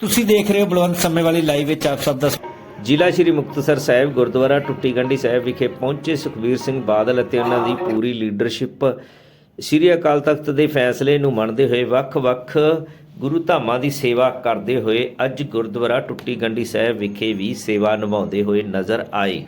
ਤੁਸੀਂ ਦੇਖ ਰਹੇ ਹੋ ਬਲਵੰਤ ਸਮੇਂ ਵਾਲੀ ਲਾਈਵ ਵਿੱਚ ਆਪ ਸਭ ਦਾ ਜ਼ਿਲ੍ਹਾ ਸ਼੍ਰੀ ਮੁਕਤਸਰ ਸਾਹਿਬ ਗੁਰਦੁਆਰਾ ਟੁੱਟੀ ਗੰਢੀ ਸਾਹਿਬ ਵਿਖੇ ਪਹੁੰਚੇ ਸੁਖਬੀਰ ਸਿੰਘ ਬਾਦਲ ਅਤੇ ਉਹਨਾਂ ਦੀ ਪੂਰੀ ਲੀਡਰਸ਼ਿਪ ਸ਼੍ਰੀ ਅਕਾਲ ਤਖਤ ਦੇ ਫੈਸਲੇ ਨੂੰ ਮੰਨਦੇ ਹੋਏ ਵੱਖ-ਵੱਖ ਗੁਰੂ ਧਾਮਾਂ ਦੀ ਸੇਵਾ ਕਰਦੇ ਹੋਏ ਅੱਜ ਗੁਰਦੁਆਰਾ ਟੁੱਟੀ ਗੰਢੀ ਸਾਹਿਬ ਵਿਖੇ ਵੀ ਸੇਵਾ ਨਿਭਾਉਂਦੇ ਹੋਏ ਨਜ਼ਰ ਆਏ।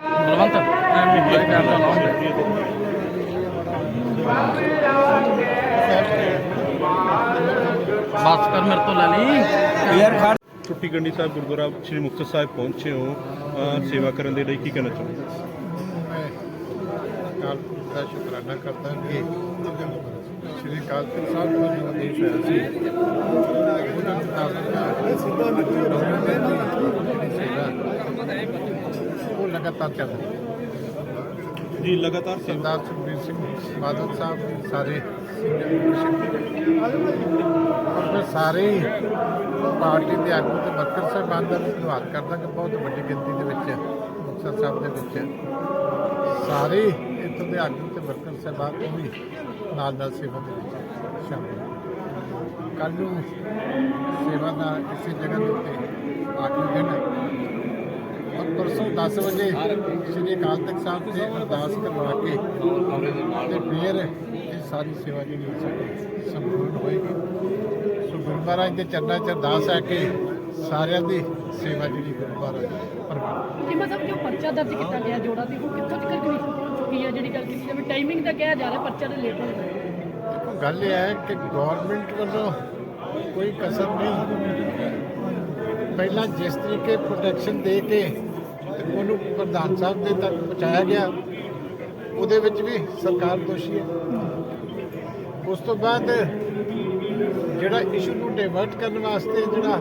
ਬਲਵੰਤ ਐਵੇਂ ਬਲੈਕ ਕੈਮਰਾ ਲਾਉਂਦੇ ਬਾਤ ਕਰ ਮੇਰੇ ਤੋਂ ਲੈ ਲਈ ਯਾਰ ਖੜ ਟੁੱਟੀ ਗੰਢੀ ਸਾਹਿਬ ਗੁਰਦੁਆਰਾ ਸ੍ਰੀ ਮੁਕਤਸਰ ਸਾਹਿਬ ਪਹੁੰਚੇ ਹੋ। ਸੇਵਾ ਕਰਨ ਦੇ ਲਈ ਕੀ ਕਹਿਣਾ ਚਾਹੁੰਦੇ ਮੈਂ ਅਕਾਲ ਪੁਰਖ ਦਾ ਸ਼ੁਕਰਾਨਾ ਕਰਦਾ ਕਿ ਸ੍ਰੀ ਅਕਾਲ ਸਾਹਿਬ ਜੋ ਆਦੇਸ਼ ਹੋਇਆ ਸੀ ਉਹ ਲਗਾਤਾਰ ਚੱਲ ਰਹੀ ਹੈ। ਜੀ ਲਗਾਤਾਰ ਸੇਵਾ ਸਰਦਾਰ ਸੁਖਬੀਰ ਸਿੰਘ ਬਾਦਲ ਸਾਹਿਬ ਦੇ ਸਾਰੇ senior leadership ਔਰ ਮੈਂ ਸਾਰੇ ਹੀ ਪਾਰਟੀ ਦੇ ਆਗੂ ਤੇ ਵਰਕਰ ਸਾਹਿਬਾਨ ਦਾ ਵੀ ਧੰਨਵਾਦ ਕਰਦਾ ਕਿ ਬਹੁਤ ਵੱਡੀ ਗਿਣਤੀ ਦੇ ਵਿੱਚ, ਮੁਕਤਸਰ ਸਾਹਿਬ ਦੇ ਵਿੱਚ। ਸਾਰੇ ਇੱਥੋਂ ਦੇ ਆਗੂ ਤੇ ਵਰਕਰ ਸਾਹਿਬਾਨ ਉਹ ਵੀ ਨਾਲ ਨਾਲ ਸੇਵਾ ਦੇ ਵਿੱਚ ਸ਼ਾਮਿਲ ਕੱਲ੍ਹ ਨੂੰ ਸੇਵਾ ਦਾ ਇਸੇ ਜਗ੍ਹਾ ਦੇ ਉੱਤੇ ਆਖਰੀ ਦਿਨ ਹੈ। ਪਰਸੋਂ 10 ਵਜੇ ਸ੍ਰੀ ਅਕਾਲ ਤਖਤ ਸਾਹਿਬ ਤੇ ਅਰਦਾਸ ਕਰਵਾ ਕੇ ਤੇ ਫਿਰ ਇਹ ਸਾਰੀ ਸੇਵਾ ਜਿਹੜੀ ਸਾਡੀ ਸੰਪੂਰਨ ਹੋਏਗੀ। ਸੋ ਗੁਰੂ ਮਹਾਰਾਜ ਦੇ ਚਰਨਾਂ 'ਚ ਅਰਦਾਸ ਹੈ ਕਿ ਸਾਰਿਆਂ ਦੀ ਸੇਵਾ ਜਿਹੜੀ ਗੁਰੂ ਮਹਾਰਾਜ ਕਿ ਮਤਲਬ ਜੋ ਪਰਚਾ ਦਰਜ ਕੀਤਾ ਗਿਆ ਜੋੜਾ ਦੀ ਉਹ ਕਿੱਥੋਂ ਤੱਕ ਚੁੱਕੀ ਹੈ ਜਿਹੜੀ ਗੱਲ ਕੀਤੀ ਜਾਵੇ ਟਾਈਮਿੰਗ ਦਾ ਕਿਹਾ ਜਾ ਰਿਹਾ ਪਰਚਾ ਦੇ ਲੇਟ ਹੋ ਦੇਖੋ ਗੱਲ ਇਹ ਹੈ ਕਿ ਗਵਰਨਮੈਂਟ ਵੱਲੋਂ ਕੋਈ ਕਸਰ ਨਹੀਂ। ਪਹਿਲਾਂ ਜਿਸ ਤਰੀਕੇ ਪ੍ਰੋਟੈਕਸ਼ਨ ਦੇ ਕੇ ਤੇ ਉਹਨੂੰ ਪ੍ਰਧਾਨ ਸਾਹਿਬ ਦੇ ਤੱਕ ਪਹੁੰਚਾਇਆ ਗਿਆ। ਉਹਦੇ ਵਿੱਚ ਵੀ ਸਰਕਾਰ ਦੋਸ਼ੀ ਹੈ। ਉਸ ਤੋਂ ਬਾਅਦ ਜਿਹੜਾ ਇਸ਼ੂ ਨੂੰ ਡਾਇਵਰਟ ਕਰਨ ਵਾਸਤੇ ਜਿਹੜਾ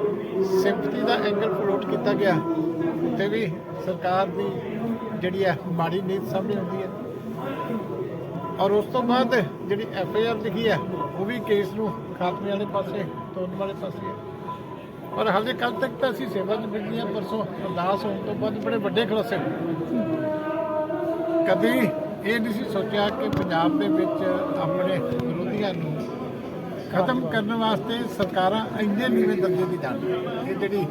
ਸਿੰਪਥੀ ਦਾ ਐਂਗਲ ਫਲੋਟ ਕੀਤਾ ਗਿਆ, ਉੱਥੇ ਵੀ ਸਰਕਾਰ ਦੀ ਜਿਹੜੀ ਹੈ ਮਾੜੀ ਨੀਤ ਸਾਹਮਣੇ ਆਉਂਦੀ ਹੈ। ਔਰ ਉਸ ਤੋਂ ਬਾਅਦ ਜਿਹੜੀ ਐਫ ਆਈ ਆਰ ਲਿਖੀ ਹੈ, ਉਹ ਵੀ ਕੇਸ ਨੂੰ ਖਾਤਮੇ ਵਾਲੇ ਪਾਸੇ ਤੋੜਨ ਵਾਲੇ ਪਾਸੇ ਹੈ। ਔਰ ਹਾਲੇ ਕੱਲ ਤੱਕ ਤਾਂ ਅਸੀਂ ਸੇਵਾ ਨਿਭਾਈ ਹੈ ਪਰਸੋਂ ਅਰਦਾਸ ਹੋਣ ਤੋਂ ਬਾਅਦ ਬੜੇ ਵੱਡੇ ਖੁਲਾਸੇ ਕਦੀ ਇਹ ਨਹੀਂ ਸੀ ਸੋਚਿਆ ਕਿ ਪੰਜਾਬ ਦੇ ਵਿੱਚ ਆਪਣੇ ਵਿਰੋਧੀਆਂ ਨੂੰ ਖਤਮ ਕਰਨ ਵਾਸਤੇ ਸਰਕਾਰਾਂ ਇੰਨੇ ਨੀਵੇਂ ਦਰਜੇ ਦੀ ਜਾਣ। ਇਹ ਜਿਹੜੀ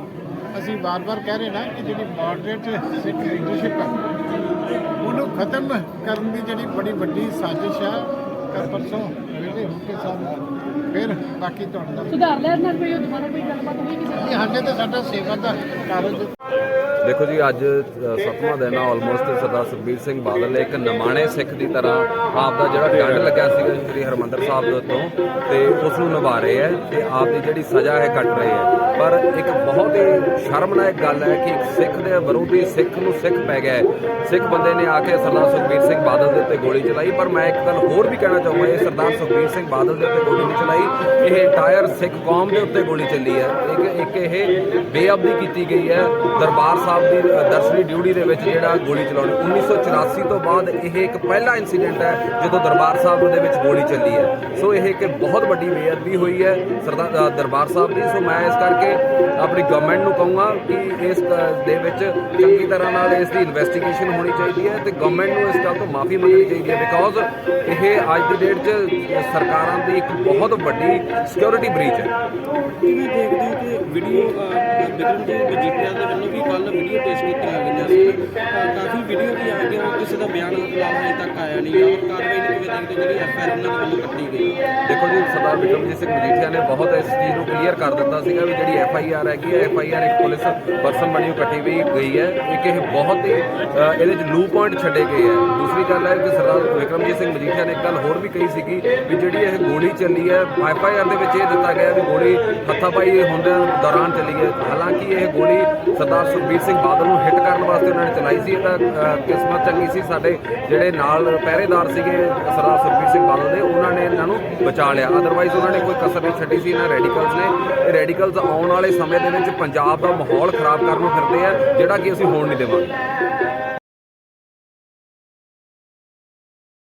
ਅਸੀਂ ਵਾਰ-ਵਾਰ ਕਹਿ ਰਹੇ ਨਾ ਕਿ ਜਿਹੜੀ ਮਾਡਰੇਟ ਸਿੱਖ ਲੀਡਰਸ਼ਿਪ ਹੈ ਉਹਨੂੰ ਖਤਮ ਕਰਨ ਦੀ ਜਿਹੜੀ ਬੜੀ ਵੱਡੀ ਸਾਜ਼ਿਸ਼ ਆ ਪਰਸੋਂ ਵੇਲੇ ਹੋ ਕੇ ਸਾਨੂੰ ਫਿਰ ਬਾਕੀ ਤੁਹਾਡੇ ਸੁਧਾਰ ਲੈਣ ਨਾਲ ਕੋਈ ਦੁਬਾਰਾ ਕੋਈ ਗੱਲਬਾਤ ਹੋਈ ਕਿਸੇ ਇਹ ਹਾਲੇ ਤਾਂ ਸਾਡਾ ਸੇਵਾ ਦਾ ਕਾਰਜ ਦੇਖੋ ਜੀ ਅੱਜ ਅ, ਸੱਤਵਾਂ ਦਿਨ ਆ ਆਲਮੋਸਟ ਸਰਦਾਰ ਸੁਖਬੀਰ ਸਿੰਘ ਬਾਦਲ ਨੇ ਇੱਕ ਨਮਾਣੇ ਸਿੱਖ ਦੀ ਤਰ੍ਹਾਂ ਆਪ ਦਾ ਜਿਹੜਾ ਡੰਡ ਲੱਗਿਆ ਸੀਗਾ ਸ੍ਰੀ ਹਰਮੰਦਰ ਸਾਹਿਬ ਦੇ ਉੱਤੋਂ ਤੇ ਉਸ ਨੂੰ ਨਿਭਾ ਰਹੇ ਹੈ ਤੇ ਆਪ ਦੀ ਜਿਹੜੀ ਸਜ਼ਾ ਹੈ ਕੱਟ ਰਹੇ ਹੈ ਪਰ ਇੱਕ ਬਹੁਤ ਹੀ ਸ਼ਰਮਨਾਕ ਗੱਲ ਹੈ ਕਿ ਇੱਕ ਸਿੱਖ ਦੇ ਵਿਰੋਧੀ ਸਿੱਖ ਨੂੰ ਸਿੱਖ ਪੈ ਗਿਆ ਹੈ। ਸਿੱਖ ਬੰਦੇ ਨੇ ਆ ਕੇ ਸਰਦਾਰ ਸੁਖਬੀਰ ਸਿੰਘ ਬਾਦਲ ਦੇ ਉੱਤੇ ਗੋਲੀ ਚਲਾਈ ਪਰ ਮੈਂ ਇੱਕ ਗੱਲ ਹੋਰ ਵੀ ਕਹਿਣਾ ਚਾਹੂੰਗਾ ਇਹ ਸਰਦਾਰ ਸੁਖਬੀਰ ਸਿੰਘ ਬਾਦਲ ਦੇ ਉੱਤੇ ਗੋਲੀ ਨਹੀਂ ਚਲਾਈ ਇਹ ਇੰਟਾਇਰ ਸਿੱਖ ਕੌਮ ਦੇ ਉੱਤੇ ਗੋਲੀ ਚੱਲੀ ਹੈ। ਇੱਕ ਇੱਕ ਇਹ ਬੇਅਬਦੀ ਕੀਤੀ ਗਈ ਹੈ ਦਰਬਾਰ ਸਾਹਿਬ ਦੀ ਦਰਸ਼ਨੀ ਡਿਊਟੀ ਦੇ ਵਿੱਚ ਜਿਹੜਾ ਗੋਲੀ ਚਲਾਉਣੀ 1984 ਤੋਂ ਬਾਅਦ ਇਹ ਇੱਕ ਪਹਿਲਾ ਇਨਸੀਡੈਂਟ ਹੈ ਜਦੋਂ ਦਰਬਾਰ ਸਾਹਿਬ ਦੇ ਵਿੱਚ ਗੋਲੀ ਚੱਲੀ ਹੈ। ਸੋ ਇਹ ਇੱਕ ਬਹੁਤ ਵੱਡੀ ਬੇਅਦਬੀ ਹੋਈ ਹੈ ਸਰਦਾਰ ਦਰਬਾਰ ਸਾਹਿਬ ਦੀ। ਸੋ ਮੈਂ ਇਸ ਕਰਕੇ ਆਪਣੀ ਗਵਰਨਮੈਂਟ ਨੂੰ ਕਹੂੰਗਾ ਕਿ ਇਸ ਦੇ ਵਿੱਚ ਚੰਗੀ ਤਰ੍ਹਾਂ ਨਾਲ ਇਸ ਦੀ ਇਨਵੈਸਟੀਗੇਸ਼ਨ ਹੋਣੀ ਚਾਹੀਦੀ ਹੈ ਤੇ ਗਵਰਨਮੈਂਟ ਨੂੰ ਇਸ ਗੱਲ ਤੋਂ ਮਾਫੀ ਮੰਗਣੀ ਚਾਹੀਦੀ ਹੈ ਬਿਕੋਜ਼ ਇਹ ਅੱਜ ਦੀ ਡੇਟ 'ਚ ਸਰਕਾਰਾਂ ਦੀ ਇੱਕ ਬਹੁਤ ਵੱਡੀ ਸਿਕਿਉਰਿਟੀ ਬ੍ਰੀਚ ਹੈ। ਵੀਡੀਓ ਬਿਕਰਮ ਜੀ ਮਜੀਠੀਆ ਦੇ ਵੱਲੋਂ ਵੀ ਕੱਲ ਵੀਡੀਓ ਪੇਸ਼ ਕੀਤੀਆਂ ਗਈਆਂ ਸੀ। ਕਾਫੀ ਵੀਡੀਓ ਵੀ ਆ ਗਈਆਂ ਔਰ ਕਿਸੇ ਦਾ ਬਿਆਨ ਫਿਲਹਾਲ ਹਜੇ ਤੱਕ ਆਇਆ ਨਹੀਂ ਗਾ ਔਰ ਕਾਰਵਾਈ ਕਿਵੇਂ ਦੇਖਦੇ ਹੋ ਜਿਹੜੀ ਐਫ ਉਹਨਾਂ ਦੇ ਵੱਲੋਂ ਕੱਟੀ ਗਈ। ਦੇਖੋ ਜੀ, ਸਰਦਾਰ ਬਿਕਰਮਜੀਤ ਸਿੰਘ ਮਜੀਠੀਆ ਨੇ ਬਹੁਤ ਇਸ ਚੀਜ਼ ਨੂੰ ਕਲੀਅਰ ਕਰ ਦਿੱਤਾ ਸੀਗਾ ਵੀ ਜਿਹੜੀ ਐਫ ਆਈ ਆਰ ਹੈਗੀ ਹੈ ਐਫ ਆਈ ਆਰ ਇੱਕ ਪੁਲਿਸ ਪਰਸਨ ਬਣੀ ਹੋਈ ਕੱਟੀ ਵੀ ਗਈ ਹੈ, ਇੱਕ ਇਹ ਬਹੁਤ ਹੀ ਇਹਦੇ ਚ ਲੂ ਪੁਆਇੰਟ ਛੱਡੇ ਗਏ ਹੈ। ਦੂਸਰੀ ਗੱਲ ਹੈ ਕਿ ਸਰਦਾਰ ਵਿਕਰਮਜੀਤ ਸਿੰਘ ਮਜੀਠੀਆ ਨੇ ਇੱਕ ਗੱਲ ਹੋਰ ਵੀ ਕਹੀ ਸੀਗੀ ਵੀ ਜਿਹੜੀ ਇਹ ਗੋਲੀ ਚੱਲੀ ਹੈ ਐਫ ਆਈ ਆਰ ਦੇ ਵਿੱਚ ਇਹ ਦਿੱਤਾ ਗਿਆ ਵੀ ਗੋਲੀ ਹੱਥਾਪਾਈ ਹੁੰਦੇ ਦੌਰਾਨ ਚੱਲੀ ਹੈ। ਹਾਲਾਂਕਿ ਇਹ ਗੋਲੀ ਸਰਦਾਰ ਸੁਖਬੀਰ ਸਿੰਘ ਬਾਦਲ ਨੂੰ ਹਿੱਟ ਕਰਨ ਵਾਸਤੇ ਉਹਨਾਂ ਨੇ ਚਲਾਈ ਸੀ ਤਾਂ ਕਿਸਮਤ ਚੰਗੀ ਸੀ, ਸਾਡੇ ਜਿਹੜੇ ਨਾਲ ਪਹਿਰੇਦਾਰ ਸੀਗੇ ਸਰਦਾਰ ਸੁਖਬੀਰ ਸਿੰਘ ਬਾਦਲ ਨੇ ਉਹਨਾਂ ਨੇ ਇਹਨਾਂ ਨੂੰ ਬਚਾ ਲਿਆ। ਅਦਰਵਾਈਜ਼ ਉਹਨਾਂ ਨੇ ਕੋਈ ਕਸਰ ਨਹੀਂ ਛੱਡੀ ਸੀ ਇਹਨਾਂ ਰੈਡੀਕਲਸ ਨੇ। ਇਹ ਰੈਡੀਕਲਸ ਆਉਣ ਵਾਲੇ ਸਮੇਂ ਦੇ ਵਿੱਚ ਪੰਜਾਬ ਦਾ ਮਾਹੌਲ ਖਰਾਬ ਕਰਨ ਨੂੰ ਫਿਰਦੇ ਆ, ਜਿਹੜਾ ਕਿ ਅਸੀਂ ਹੋਣ ਨਹੀਂ ਦੇਵਾਂਗੇ।